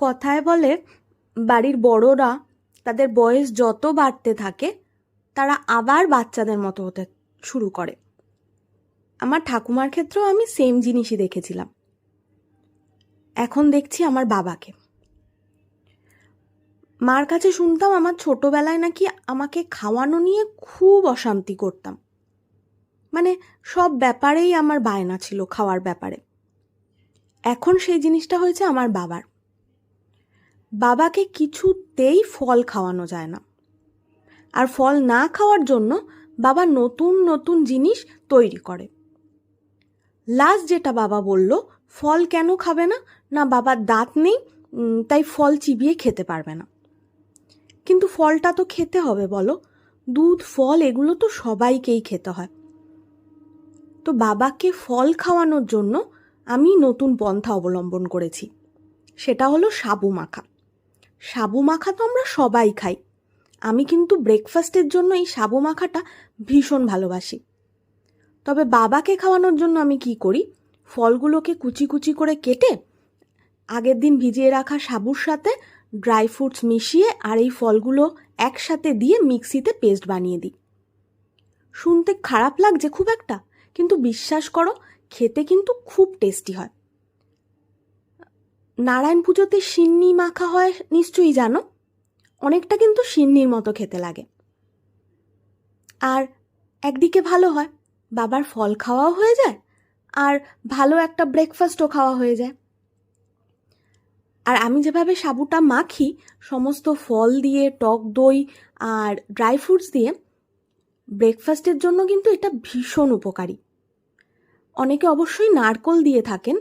কথায় বলে, বাড়ির বড়রা তাদের বয়স যত বাড়তে থাকে, তারা আবার বাচ্চাদের মতো হতে শুরু করে। আমার ঠাকুমার ক্ষেত্রেও আমি সেম জিনিসই দেখেছিলাম। এখন দেখছি আমার বাবাকে। মার কাছে শুনতাম আমার ছোটবেলায় নাকি আমাকে খাওয়ানো নিয়ে খুব অশান্তি করতাম। মানে সব ব্যাপারেই আমার বায়না ছিল খাওয়ার ব্যাপারে। এখন সেই জিনিসটা হয়েছে আমার বাবার। বাবাকে কিছুতেই ফল খাওয়ানো যায় না। আর ফল না খাওয়ার জন্য বাবা নতুন নতুন জিনিস তৈরি করে। লাস্ট যেটা বাবা বলল, ফল কেন খাবে না? না বাবার দাঁত নেই তাই ফল চিবিয়ে খেতে পারবে না। কিন্তু ফলটা তো খেতে হবে বলো। দুধ, ফল এগুলো তো সবাইকেই খেতে হয়। তো বাবাকে ফল খাওয়ানোর জন্য আমি নতুন পন্থা অবলম্বন করেছি। সেটা হলো সাবু মাখা। সাবু মাখা তো আমরা সবাই খাই। আমি কিন্তু ব্রেকফাস্টের জন্য এই সাবু মাখাটা ভীষণ ভালোবাসি। তবে বাবাকে খাওয়ানোর জন্য আমি কি করি? ফলগুলোকে কুচি কুচি করে কেটে আগের দিন ভিজিয়ে রাখা সাবুর সাথে ড্রাই ফ্রুটস মিশিয়ে আর এই ফলগুলো একসাথে দিয়ে মিক্সিতে পেস্ট বানিয়ে দিই। শুনতে খারাপ লাগছে খুব একটা, কিন্তু বিশ্বাস করো, খেতে কিন্তু খুব টেস্টি হয়। নারায়ণ পুজোতে সিন্নি মাখা হয় নিশ্চয়ই জানো? অনেকটা কিন্তু সিন্নির মতো খেতে লাগে। আর একদিকে ভালো হয়, বাবার ফল খাওয়াও হয়ে যায়, আর ভালো একটা ব্রেকফাস্টও খাওয়া হয়ে যায়। আর আমি যেভাবে সাবুটা মাখি, সমস্ত ফল দিয়ে, টক দই আর ড্রাই ফ্রুটস দিয়ে ব্রেকফাস্টের জন্য কিন্তু এটা ভীষণ উপকারী। অনেকে অবশ্যই নারকল দিয়ে থাকেন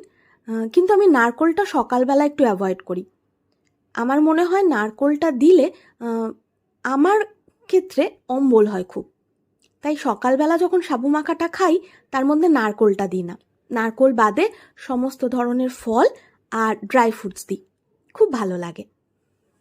কিন্তু আমি নারকোলটা সকালবেলা একটু অ্যাভয়েড করি। আমার মনে হয় নারকোলটা দিলে আমার ক্ষেত্রে অম্বল হয় খুব। তাই সকালবেলা যখন সাবু মাখাটা খাই, তার মধ্যে নারকোলটা দিই না। নারকোল বাদে সমস্ত ধরনের ফল আর ড্রাই ফ্রুটস দিই। খুব ভালো লাগে।